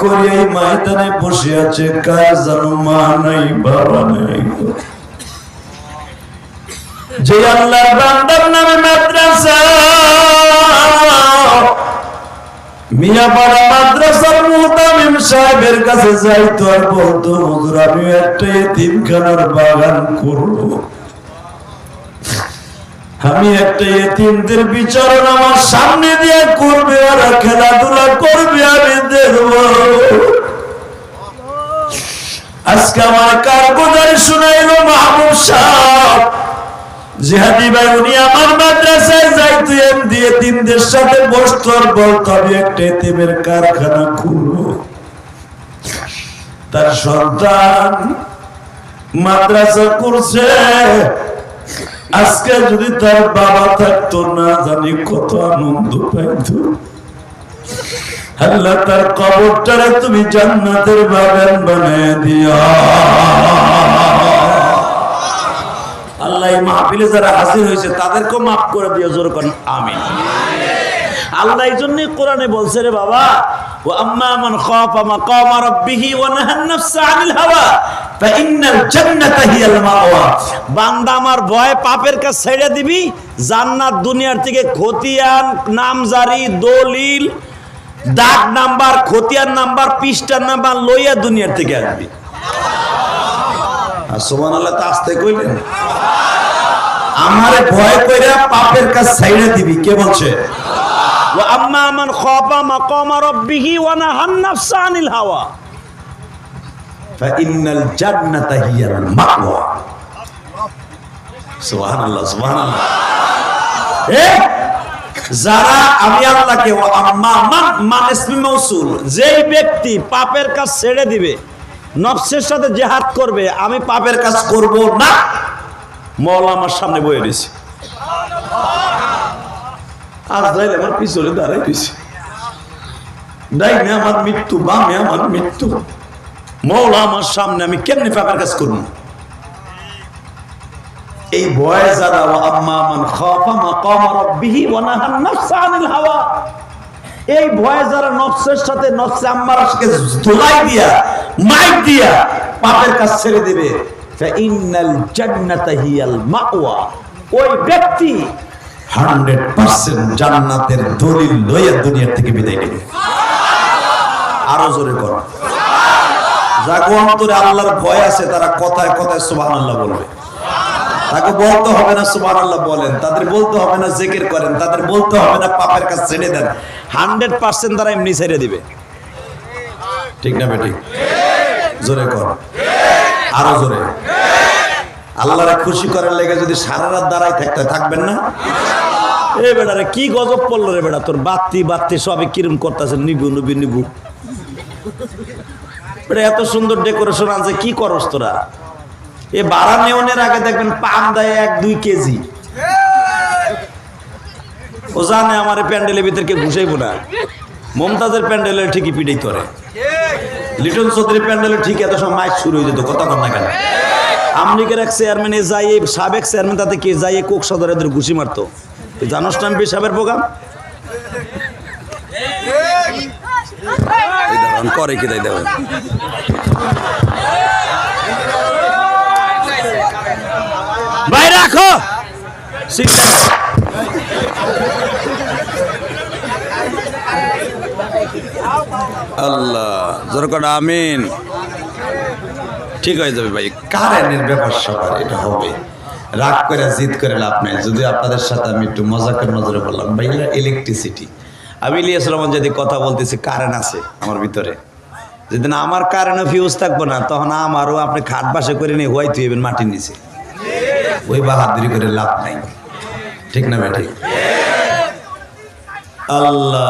করে এই বসে আছে, কার জানো মা নাই, বাবা নাই। যে বান্দার নামে মাদ্রাসা মিয়াপাড়া মাদ্রাসার মুহতামিম সাহেবের কাছে যাইতো আর বলতো, হুজুর আমি একটা এতিমখানার বাগান করব। আমি একটা এতিমদের বিচারণ আমার সামনে দিয়ে করবে, ওরা খেলাধুলা করবে, আমি দেখব। আজকে আমার কারগুজারি শুনাইলো মাহবুব সাহেব। জিহাদি ভাই, উনি আমার মাদ্রাসায় যাইতো এমদি এতিমদের সাথে বসতো আর বলতো, আমি একটা এতিমের কারখানা খুলবো। তার সন্তান মাদ্রাসা করছে আজকে যদি তার বাবা থাকতো, না জানি কত আনন্দ পাইতো। আল্লাহ তার কবরটারে তুমি জান্নাতের বাগান বানিয়ে দিও। আল্লাহ এই মাহফিলে যারা হাজির হয়েছে, তাদেরকেও মাফ করে দিও, জোর করেন, আমিন। আল্লাহ এই জন্যই কোরআনে বলছে রে বাবা আমার ভয় খতিয়ান নাম্বার নাম্বার লইয়া দুনিয়ার থেকে আসবি আসতে আমারে ভয় কইরা পাপের কাজ ছাইড়া দিবি, কে বলছে? যে আম্মা যারা আমি যেই ব্যক্তি পাপের কাজ ছেড়ে দিবে, নফসের সাথে জেহাদ করবে, আমি পাপের কাজ করব না। মল আমার সামনে বয়ে দিয়েছি আর যাইলে আমার পিছনে দাঁড়াই দিছে ডাইনে আমার মৃত্যু বামে আমার মৃত্যু। মৌলা, আমার সামনে আমি কেমনি পাপের কাজ করব? এই ভয় যারা আম্মা মান খাফা এই ভয়ে যারা নফসের সাথে নফসে আম্মারা ধুলাই দিয়া মাইক দিয়া পাপের কাজ ছেড়ে দিবে। হিয়াল মাওয়া। ওই ব্যক্তি হান্ড্রেড পার্সেন্ট জান্নাতের দলিল লইয়া দুনিয়ার থেকে বিদায় নেবে। আরও জোরে কর। যাকে অন্তরে আল্লাহর ভয় আছে, তারা কথায় কথায় সুবাহ আল্লাহ বলবে। তাকে বলতে হবে না সুবাহ আল্লাহ বলেন, তাদের বলতে হবে না জেকের করেন, তাদের বলতে হবে না পাপের কাজ ছেড়ে দেন। হান্ড্রেড পার্সেন্ট তারা এমনি ছেড়ে দিবে। ঠিক না বেটি? জোরে কর। আরও জোরে। আল্লাহরে খুশি করার লেগে যদি সারা রাত দাঁড়াই থাকতে থাকবেন না? এ বেটা রে কি গজব পড়ল রে বেটা? তোর বাত্তি বাত্তি সবই কিরম করতেছে নিবু নিবু নিবু। বেটা, এত সুন্দর ডেকোরেশন আছে কি করস তোরা? এ বাড়া নেওনের আগে দেখবেন পান দেয় এক, দুই কেজি। ও জানে আমার প্যান্ডেলের ভিতরকে ঘুষাইবো না। মমতাজের প্যান্ডেলের ঠিকই পিড়েই করে লিটন চৌধুরী প্যান্ডেলের ঠিক এত সময় মাইক শুরু হয়ে যেত কথা কর না কেন? আমলিকের এক চেয়ারম্যানে যাই এই সাবেক চেয়ারম্যান তাতে কে যাই এই কোক সদর এদের ঘুষি মারতো। জানোস না সাহেবের প্রোগ্রাম? করে কি তাই দেবেন ভাই রাখো! আল্লাহ জোরকট আমিন। ঠিক হয়ে যাবে ভাই কারেন্টের ব্যাপার সবার? এটা হবে। রাগ করে জিদ করে লাভ নাই। যদি আপনাদের সাথে আমি একটু মজাকের নজরে বললাম। ভাই ইলেকট্রিসিটি আমি ইলিয়াস রহমান যদি কথা বলতেছি কারেন্ট আছে আমার ভিতরে। যেদিন আমার কারেন্টও ফিউজ থাকব না, তখন আমারও আপনি খাট বাসে করে নিয়ে হোয়াইট হইবেন মাটির নিচে। ওই বাহাদুরি করে লাভ নাই। ঠিক না ভাই, ঠিক? আল্লাহ।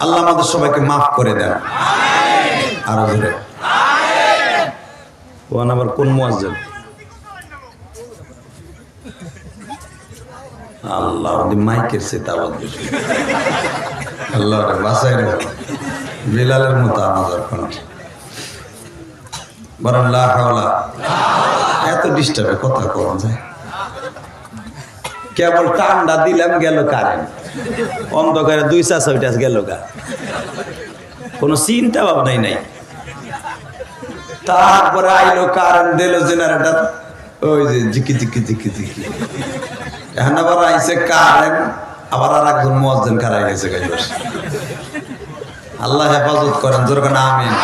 আল্লাহ আমাদের সবাইকে মাফ করে দেন। আরও জোরে ওখানে আবার কোন মোয়াজ্জেন? আল্লাহ, ওদের মাইকের সে বেশি। আল্লাহ বাসায় রে বিলালের মতো আমাদের কণ্ঠ বরং লা হাওলা। এত ডিস্টার্বে কথা কম যায়। কেবল টান্ডা দিলাম, গেল কারেন্ট অন্ধকারে দুই চা ছয়টা গেল গা। কোনো চিন্তা ভাবনাই নাই। তারপরে আইলো কারেন্ট দিল জেনারেটার ওই যে জিকি জিকি জিকি জিকি এখন আবার আইছে কারেন্ট আবার আর একজন মোয়াজ্জেন খারাই গেছে আল্লাহ হেফাজত করেন, জোর না আমিন।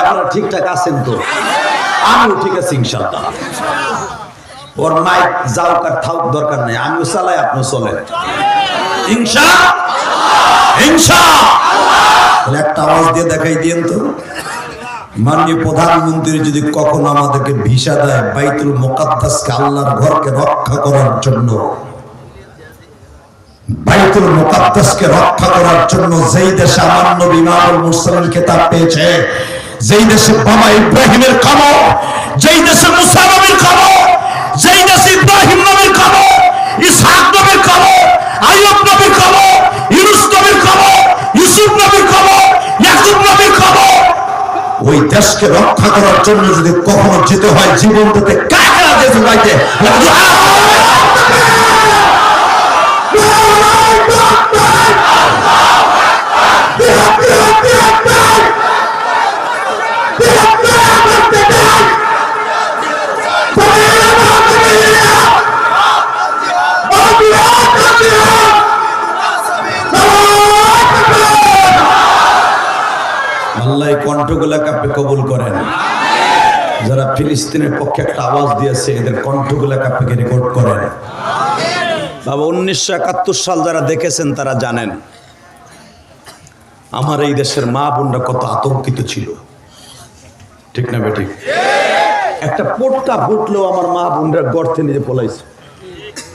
আপনারা ঠিকঠাক আছেন তো? আমিও ঠিক আছি ইনশাল্লাহ ওর মাইক যাও কার থাউক দরকার নেই, আমিও চালাই, আপনিও চলেন। ইনশা তাহলে একটা আওয়াজ দিয়ে দেখাই দিয়েন তো। মাননীয় প্রধানমন্ত্রী যদি কখনো আমাদেরকে ভিসা দেয়, বাইতুল মোকাদ্দাসকে আল্লাহর ঘরকে রক্ষা করার জন্য, বাইতুল মুকাদ্দাসকে রক্ষা করার জন্য যেই দেশে আমার নবী ইমামুল মুরসালিন খেতাব পেয়েছে, যেই দেশে বাবা ইব্রাহিমের কবর যেই দেশে মুসা নবীর কবর যেই দেশে ইব্রাহিম নবীর দেশকে রক্ষা করার জন্য যদি কখনো যেতে হয় জীবন দিতে কাকা যেতে আল্লাহ এই কণ্ঠগুলাকে আপনি কবুল করেন? যারা ফিলিস্তিনের পক্ষে একটা আওয়াজ দিয়েছে, এদের কণ্ঠগুলাকে আপনি রেকর্ড করেন? বাবা, উনিশশো একাত্তর সাল যারা দেখেছেন, তারা জানেন, আমার এই দেশের মা বোনরা কত আতঙ্কিত ছিল। ঠিক না বেঠিক একটা পোটকা ফুটলেও আমার মা বোনরা গর্তে নিয়ে পলাইছে।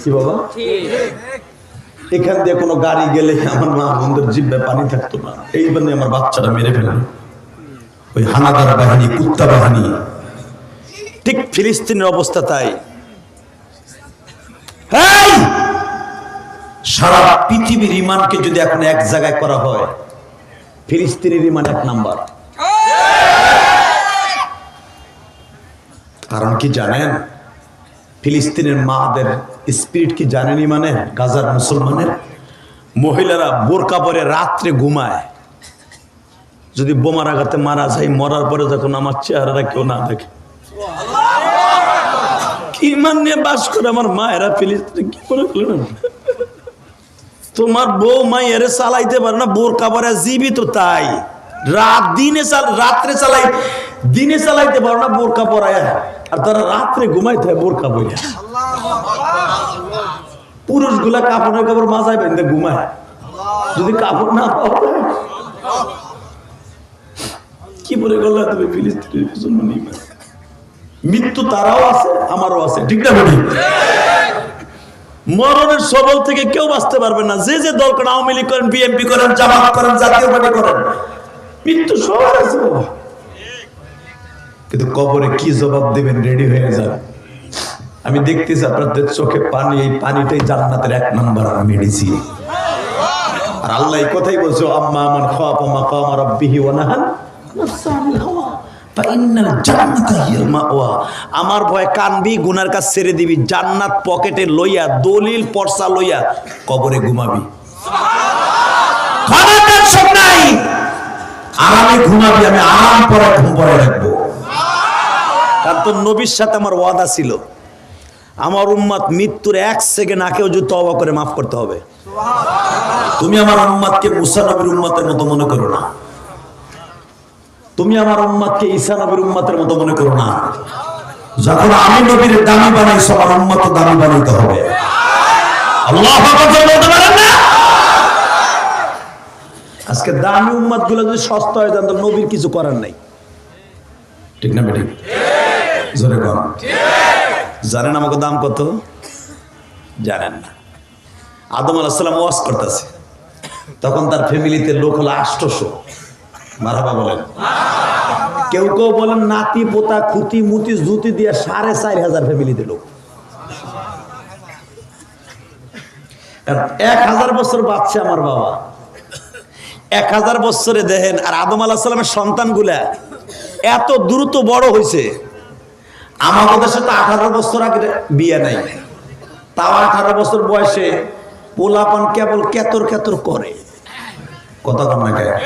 কি বাবা? এখান দিয়ে কোনো গাড়ি গেলে আমার মা বোনদের জিব্বে পানি থাকতো না। এই জন্য আমার বাচ্চাটা মেরে ফেলল। ওই হানাদার বাহিনী, কুত্তা বাহিনী। ঠিক ফিলিস্তিনের অবস্থা তাই। সারা পৃথিবীর ইমানকে যদি এখন এক জায়গায় করা হয়, ফিলিস্তিনের ইমান এক নাম্বার। কারণ কি জানেন? ফিলিস্তিনের মাদের স্পিরিট কি জানেন মানে গাজার মুসলমানের? মহিলারা বোরকা পরে রাত্রে ঘুমায়। যদি বোমার আঘাতে মারা যায়, মরার পরে যখন আমার চেহারাটা কেউ না দেখে। কি নিয়ে বাস করে আমার মায়েরা ফিলিস্তিনে? কি করে ফেলেন তোমার বউ মাইয়ের চালাইতে পারে না, বোরকা পরে জীবিত তাই। রাত দিনে রাত্রে চালাই, দিনে চালাইতে পারো না বোরকা পরায়। আর তারা রাত্রে ঘুমাইতে হয় বোরকা বইয়া পুরুষগুলা কাপড়ের কাপড় মাথায় বেঁধে ঘুমায়। যদি কাপড় না পাওয়া কি বলে গেল তুমি ফিলিস্তিনের মুসলমান? মৃত্যু তারাও আছে, আমারও আছে, ঠিক না বলি মরণের সবল থেকে কেউ বাঁচতে পারবে না। যে যে দল করেন, আওয়ামী লীগ করেন, বিএনপি করেন, জামাত করেন, জাতীয় পার্টি করেন, মৃত্যু সবার আছে কিন্তু কবরে কি জবাব দেবেন, রেডি হয়ে যান। আমি দেখতেছি আপনাদের চোখে পানি, এই পানিটাই জান্নাতের এক নাম্বার মেডিসিন আর আল্লাহ এই কথাই বলছো, আম্মা আমার খাওয়া মাকাম রাব্বিহি ওয়া নাহান। নাফসানিল আমার ভয় কানবি, গুনার কাজ ছেড়ে দিবি। জান্নাত পকেটে লইয়া, দলিল পরসা লইয়া কবরে ঘুমাবি। আরামে ঘুমাবি, আমি আরাম করে ঘুম পরে রাখব। কারণ তোর নবীর সাথে আমার ওয়াদা ছিল। আমার উম্মাদ মৃত্যুর এক সেকেন্ড আকেও যদি তবা করে মাফ করতে হবে। তুমি আমার উম্মাদকে মুসা নবীর উম্মাতের মতো মনে করো না। তুমি আমার উম্মাদকে ঈসা নবীর উম্মাতের মতো মনে করো না। যখন আমি নবীর দামি বানাইছো, আমার উম্মাত দামি বানাইতে হবে। আল্লাহ বলতে পারেন না? আজকে দামি উম্মাদগুলো যদি সস্তা হয়ে যান তো নবীর কিছু করার নাই। ঠিক না বেঠিক? জোরে কম জানেন আমাকে দাম কত? জানেন না। আদম আলাহিসাল্লাম ওয়াজ করতেছে। তখন তার ফ্যামিলিতে লোক হলো আষ্টশো মারাবা বলেন। কেউ কেউ বলেন, নাতি, পোতা, খুতি, মুতি, জুতি দিয়ে সাড়ে চার হাজার ফ্যামিলিতে লোক। কারণ এক হাজার বছর বাচ্চা আমার বাবা। এক হাজার বছরে দেখেন, আর আদম আলাহ সাল্লামের সন্তানগুলা এত দ্রুত বড় হয়েছে। আমাদের দেশে তো আঠারো বছর আগে বিয়ে নাই। তাও আঠারো বছর বয়সে পোলাপান কেবল কেতর কেতর করে। কথা কন না?